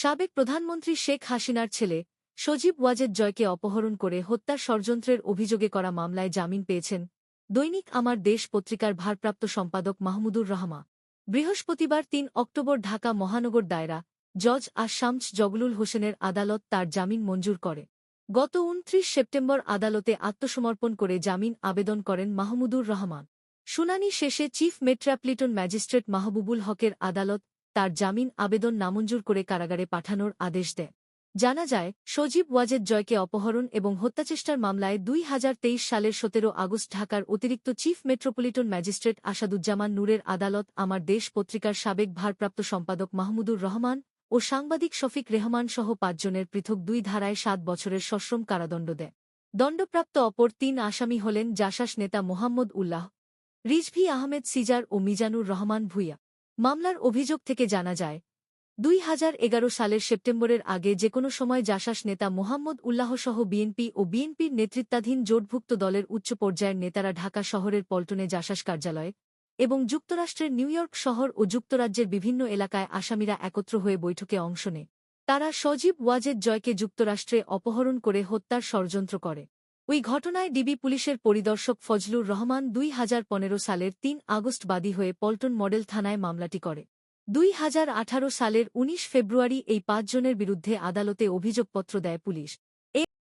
সাবেক প্রধানমন্ত্রী শেখ হাসিনার ছেলে সজীব ওয়াজেদ জয়কে অপহরণ করে হত্যার ষড়যন্ত্রের অভিযোগে করা মামলায় জামিন পেয়েছেন দৈনিক আমার দেশ পত্রিকার ভারপ্রাপ্ত সম্পাদক মাহমুদুর রহমা। বৃহস্পতিবার তিন অক্টোবর ঢাকা মহানগর দায়রা জজ আর শামস জগলুল হোসেনের আদালত তার জামিন মঞ্জুর করে। গত উনত্রিশ সেপ্টেম্বর আদালতে আত্মসমর্পণ করে জামিন আবেদন করেন মাহমুদুর রহমান। শুনানি শেষে চিফ মেট্রাপলিটন ম্যাজিস্ট্রেট মাহবুবুল হকের আদালত তার জামিন আবেদন নামঞ্জুর করে কারাগারে পাঠানোর আদেশ দেয়। জানা যায়, সজীব ওয়াজেদ জয়কে অপহরণ এবং হত্যাচেষ্টার মামলায় দুই হাজার তেইশ সালের সতেরো আগস্ট ঢাকার অতিরিক্ত চিফ মেট্রোপলিটন ম্যাজিস্ট্রেট আসাদুজ্জামান নূরের আদালত আমার দেশ পত্রিকার সাবেক ভারপ্রাপ্ত সম্পাদক মাহমুদুর রহমান ও সাংবাদিক শফিক রেহমান সহ পাঁচজনের পৃথক দুই ধারায় সাত বছরের সশ্রম কারাদণ্ড দেয়। দণ্ডপ্রাপ্ত অপর তিন আসামি হলেন জাসাস নেতা মোহাম্মদ উল্লাহ, রিজভি আহমেদ সিজার ও মিজানুর রহমান ভুইয়া। মামলার অভিযোগ থেকে জানা যায়, দুই হাজার এগারো সালের সেপ্টেম্বরের আগে যে কোনো সময় জাসাস নেতা মোহাম্মদ উল্লাহসহ বিএনপি ও বিএনপির নেতৃত্বাধীন জোটভুক্ত দলের উচ্চ পর্যায়ের নেতারা ঢাকা শহরের পল্টনে জাসাস কার্যালয় এবং যুক্তরাষ্ট্রের নিউইয়র্ক শহর ও যুক্তরাজ্যের বিভিন্ন এলাকায় আসামিরা একত্র হয়ে বৈঠকে অংশ নেয়। তারা সজীব ওয়াজেদ জয়কে যুক্তরাষ্ট্রে অপহরণ করে হত্যার ষড়যন্ত্র করে। ওই ঘটনায় ডিবি পুলিশের পরিদর্শক ফজলুর রহমান দুই হাজার পনেরো সালের তিন আগস্ট বাদী হয়ে পল্টন মডেল থানায় মামলাটি করে। দুই হাজার আঠারো সালের ১৯ ফেব্রুয়ারি এই পাঁচজনের বিরুদ্ধে আদালতে অভিযোগপত্র দেয় পুলিশ।